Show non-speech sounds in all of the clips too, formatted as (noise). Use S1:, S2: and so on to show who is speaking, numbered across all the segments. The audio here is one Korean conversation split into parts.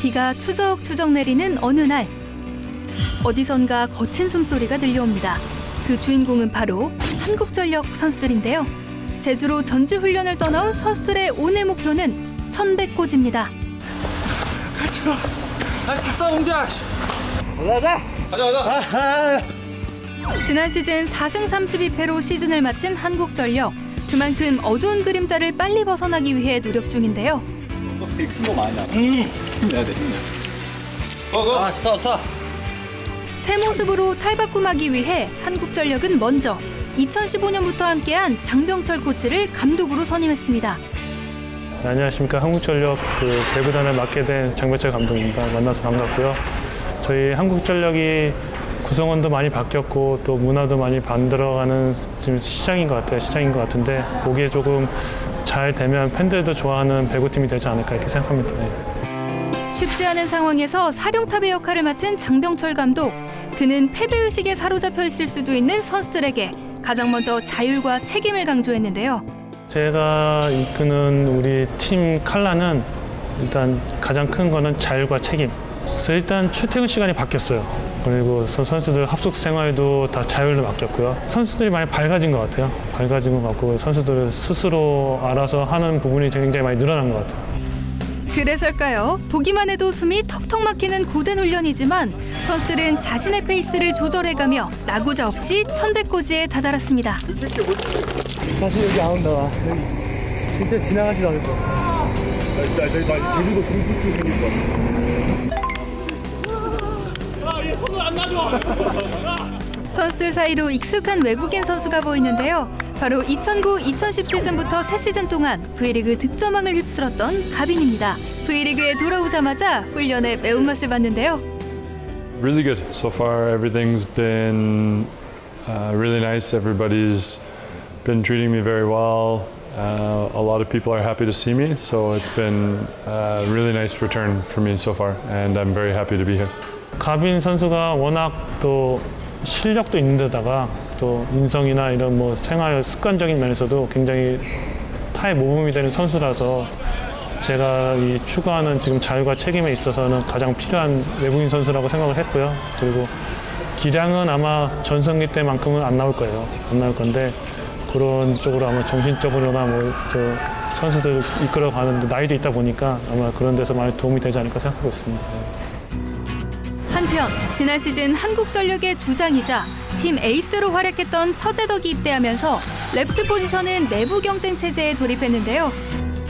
S1: 비가 추적추적 내리는 어느 날 어디선가 거친 숨소리가 들려옵니다. 그 주인공은 바로 한국전력 선수들인데요. 제주로 전지 훈련을 떠나온 선수들의 오늘 목표는 천백고지입니다.
S2: 같이 가. 할수 있어, 홍자.
S1: 지난 시즌 4승 32패로 시즌을 마친 한국전력. 그만큼 어두운 그림자를 빨리 벗어나기 위해 노력 중인데요.
S2: 아, 좋다, 좋다.
S1: 새 모습으로 탈바꿈하기 위해 한국전력은 먼저 2015년부터 함께한 장병철 코치를 감독으로 선임했습니다.
S3: 네, 안녕하십니까 한국전력 그 배구단을 맡게 된 장배철 감독입니다. 만나서 반갑고요. 저희 한국전력이 구성원도 많이 바뀌었고 또 문화도 많이 만들어가는 지금 시장인 것 같아요. 시장인 것 같은데 거기에 조금 잘 되면 팬들도 좋아하는 배구팀이 되지 않을까 이렇게 생각합니다. 네.
S1: 쉽지 않은 상황에서 사령탑의 역할을 맡은 장병철 감독. 그는 패배의식에 사로잡혀 있을 수도 있는 선수들에게 가장 먼저 자율과 책임을 강조했는데요.
S3: 제가 이끄는 우리 팀 칼라는 일단 가장 큰 거는 자율과 책임. 그래서 일단 출퇴근 시간이 바뀌었어요. 그리고 선- 선수들 합숙 생활도 다 자율로 바뀌었고요. 선수들이 많이 밝아진 것 같아요. 밝아진 것 같고 선수들 스스로 알아서 하는 부분이 굉장히 많이 늘어난 것 같아요.
S1: 그래서일까요? 보기만 해도 숨이 턱턱 막히는 고된 훈련이지만 선수들은 자신의 페이스를 조절해가며 나고자 없이 천백고지에 다다랐습니다.
S4: 다시 여기 안 온다. 여기 진짜 지나가지도 않을 거야.
S5: 진짜 나 이제 제주도 공포증 생길 것 같아.
S1: 선수들 사이로 익숙한 외국인 선수가 보이는데요. 바로 2009-2010 시즌부터 새 시즌 동안 V리그 득점왕을 휩쓸었던 가빈입니다. V리그에 돌아오자마자 훈련에 매운맛을 봤는데요.
S6: Really good. So far, everything's been uh, really nice. Everybody's been treating me very well. Uh, a lot of people are happy to see me, so it's been a really nice return for me so far, and I'm very happy to be here.
S3: 가빈 선수가 워낙 또 실력도 있는 데다가 또 인성이나 이런 뭐 생활 습관적인 면에서도 굉장히 타의 모범이 되는 선수라서 제가 이 추구하는 지금 자율과 책임에 있어서는 가장 필요한 외국인 선수라고 생각을 했고요. 그리고 기량은 아마 전성기 때만큼은 안 나올 거예요. 안 나올 건데 그런 쪽으로 아마 정신적으로나 뭐또 선수들 이끌어가는 나이도 있다 보니까 아마 그런 데서 많이 도움이 되지 않을까 생각하고 있습니다.
S1: 한편 지난 시즌 한국전력의 주장이자 팀 에이스로 활약했던 서재덕이 입대하면서 레프트 포지션은 내부 경쟁 체제에 돌입했는데요.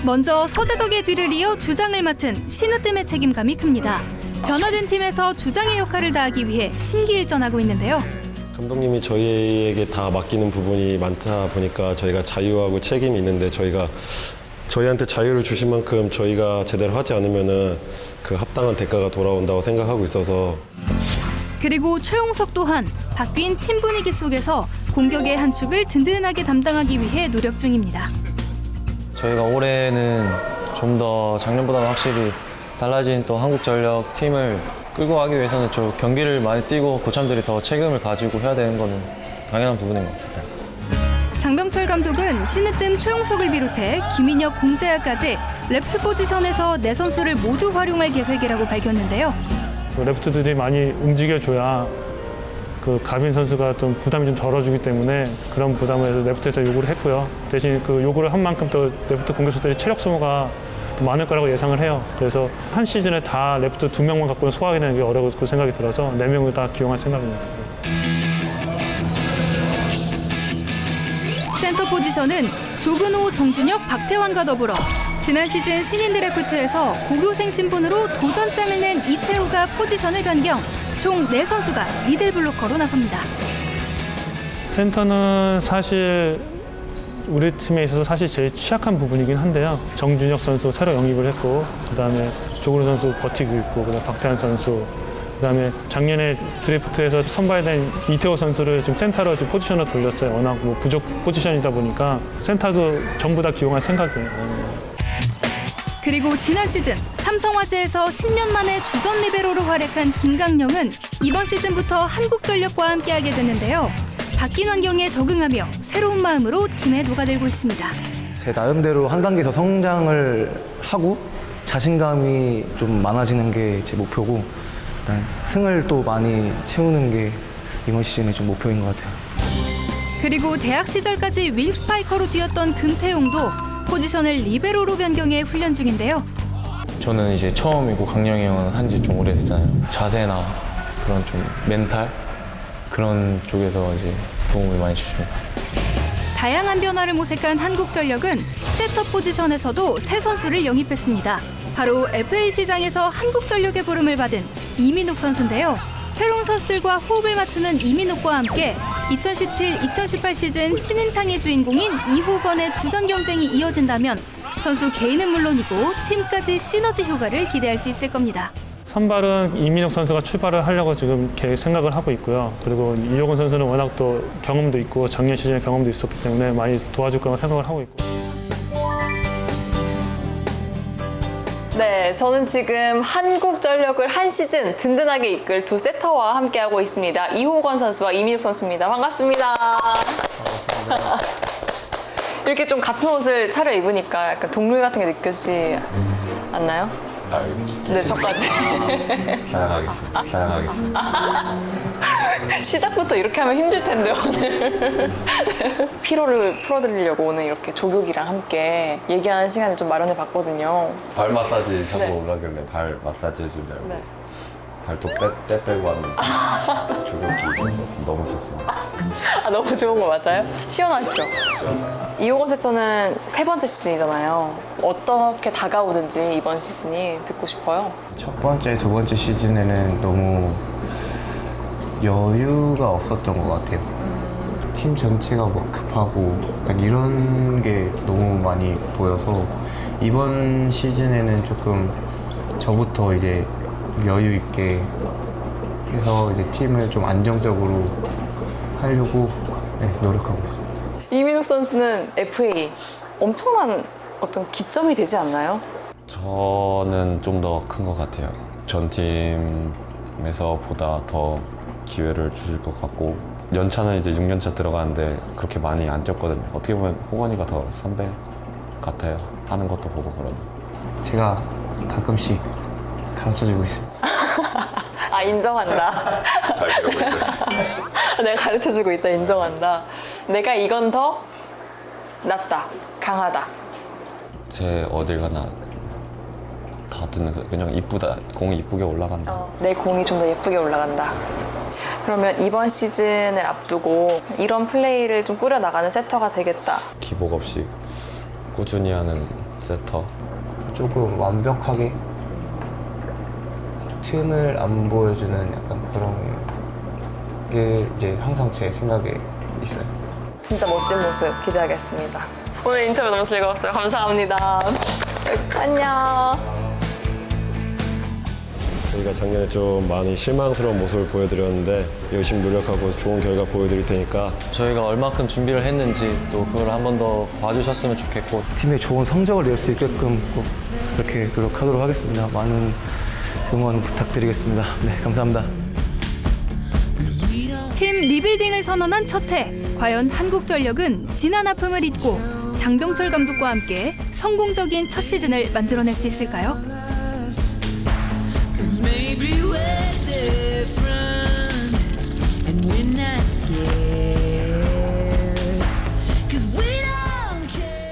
S1: 먼저 서재덕의 뒤를 이어 주장을 맡은 신으뜸의 책임감이 큽니다. 변화된 팀에서 주장의 역할을 다하기 위해 심기일전하고 있는데요.
S7: 감독님이 저희에게 다 맡기는 부분이 많다 보니까 저희가 자유하고 책임이 있는데 저희가 저희한테 자유를 주신 만큼 저희가 제대로 하지 않으면은 그 합당한 대가가 돌아온다고 생각하고 있어서
S1: 그리고 최용석 또한 바뀐 팀 분위기 속에서 공격의 한 축을 든든하게 담당하기 위해 노력 중입니다.
S4: 저희가 올해는 좀 더 작년보다는 확실히 달라진 또 한국 전력 팀을 끌고 가기 위해서는 저 경기를 많이 뛰고 고참들이 더 책임을 가지고 해야 되는 거는 당연한 부분인 것 같아요.
S1: 장병철 감독은 신으뜸 최용석을 비롯해 김인혁, 공재하까지 레프트 포지션에서 네 선수를 모두 활용할 계획이라고 밝혔는데요.
S3: 그 레프트들이 많이 움직여줘야 그 가빈 선수가 좀 부담이 좀 덜어주기 때문에 그런 부담을 해서 레프트에서 요구를 했고요. 대신 그 요구를 한 만큼 또 레프트 공격수들이 체력 소모가 많을 거라고 예상을 해요. 그래서 한 시즌에 다 레프트 두 명만 갖고는 소화하게 되는 그 생각이 들어서 네 명을 다 기용할 생각입니다.
S1: 센터 포지션은 조근호, 정준혁, 박태환과 더불어 지난 시즌 신인 드래프트에서 고교생 신분으로 도전장을 낸 이태우가 포지션을 변경. 총 네선수가 미들 블로커로 나섭니다.
S3: 센터는 사실 우리 팀에 있어서 사실 제일 취약한 부분이긴 한데요. 정준혁 선수 새로 영입을 했고, 그 다음에 조근호 선수 버티고 있고, 그 다음에 박태환 선수, 그 다음에 작년에 드래프트에서 선발된 이태호 선수를 지금 센터로 지금 포지션으로 돌렸어요. 워낙 뭐 부족 포지션이다 보니까 센터도 전부 다 기용할 생각이에요.
S1: 그리고 지난 시즌 삼성화재에서 10년 만에 주전 리베로로 활약한 김강령은 이번 시즌부터 한국전력과 함께하게 됐는데요. 바뀐 환경에 적응하며 새로운 마음으로 팀에 녹아들고 있습니다.
S8: 제 나름대로 한 단계 더 성장을 하고 자신감이 좀 많아지는 게 제 목표고 일단 승을 또 많이 채우는 게 이번 시즌의 좀 목표인 것 같아요.
S1: 그리고 대학 시절까지 윙 스파이커로 뛰었던 금태용도 포지션을 리베로로 변경해 훈련 중인데요.
S4: 저는 이제 처음이고 강령이 형은 한지 좀 오래됐잖아요. 자세나 그런 좀 멘탈 그런 쪽에서 이제 도움을 많이 주십니다.
S1: 다양한 변화를 모색한 한국전력은 세터 포지션에서도 새 선수를 영입했습니다. 바로 FA 시장에서 한국전력의 부름을 받은 이민욱 선수인데요. 새로운 선수들과 호흡을 맞추는 이민욱과 함께 2017-2018 시즌 신인상의 주인공인 이호건의 주전 경쟁이 이어진다면 선수 개인은 물론이고 팀까지 시너지 효과를 기대할 수 있을 겁니다.
S3: 선발은 이민혁 선수가 출발을 하려고 지금 계획 생각을 하고 있고요. 그리고 이호건 선수는 워낙 또 경험도 있고 작년 시즌에 경험도 있었기 때문에 많이 도와줄 거라고 생각을 하고 있고.
S9: 네, 저는 지금 한국전력을 한 시즌 든든하게 이끌 두 세터와 함께하고 있습니다. 이호건 선수와 이민욱 선수입니다. 반갑습니다. 이렇게 좀 같은 옷을 차려 입으니까 약간 동물 같은 게 느껴지지 않나요? 네, 저까지. (laughs)
S4: 사랑하겠습니다. 사랑하겠습니다. (laughs)
S9: 시작부터 이렇게 하면 힘들 텐데 오늘 (laughs) 피로를 풀어드리려고 오늘 이렇게 조교기랑 함께 얘기하는 시간을 좀 마련해 봤거든요.
S10: 발 마사지 자고
S9: 네.
S10: 오라길래 발 마사지 해주냐고
S9: 네.
S10: 발톱 빼, 때 빼고 하는 조격기 입어서 너무 좋습니다 (laughs)
S9: 아 너무 좋은 거 맞아요? 시원하시죠? 이호건 세터는 세 번째 시즌이잖아요. 어떻게 다가오는지 이번 시즌이 듣고 싶어요.
S11: 첫 번째, 두 번째 시즌에는 너무 여유가 없었던 것 같아요. 팀 전체가 뭐 급하고 약간 이런 게 너무 많이 보여서 이번 시즌에는 조금 저부터 이제 여유 있게 해서 이제 팀을 좀 안정적으로 하려고 네, 노력하고 있어요.
S9: 이민욱 선수는 FA 엄청난 어떤 기점이 되지 않나요?
S10: 저는 좀 더 큰 것 같아요 전 팀에서 보다 더 기회를 주실 것 같고 연차는 이제 6년차 들어가는데 그렇게 많이 안 뛰었거든요 어떻게 보면 호건이가 더 선배 같아요 하는 것도 보고 그러니
S11: 제가 가끔씩 가르쳐주고 있습니다. (laughs)
S9: 아 인정한다.
S10: 잘 기르고 있어요 (laughs)
S9: 내가 가르쳐주고 있다 인정한다. 내가 이건 더 낫다, 강하다.
S10: 제 어딜 가나 다 듣는 소- 그냥 이쁘다 공이 이쁘게 올라간다
S9: 내 공이 좀 더 예쁘게 올라간다. 그러면 이번 시즌을 앞두고 이런 플레이를 좀 꾸려나가는 세터가 되겠다.
S10: 기복 없이 꾸준히 하는 세터
S11: 조금 완벽하게 틈을 안 보여주는 약간 그런 게 이제 항상 제 생각에 있어요.
S9: 진짜 멋진 모습 기대하겠습니다. 오늘 인터뷰 너무 즐거웠어요. 감사합니다. 안녕.
S7: 저희가 작년에 좀 많이 실망스러운 모습을 보여드렸는데 열심히 노력하고 좋은 결과 보여드릴 테니까
S4: 저희가 얼마큼 준비를 했는지 또 그걸 한 번 더 봐주셨으면 좋겠고
S8: 팀에 좋은 성적을 낼 수 있게끔 꼭 그렇게 노력하도록 하겠습니다. 많은 응원 부탁드리겠습니다. 네, 감사합니다.
S1: 팀 리빌딩을 선언한 첫해 과연 한국전력은 지난 아픔을 잊고 장병철 감독과 함께 성공적인 첫 시즌을 만들어낼 수 있을까요?
S12: maybe be waiting.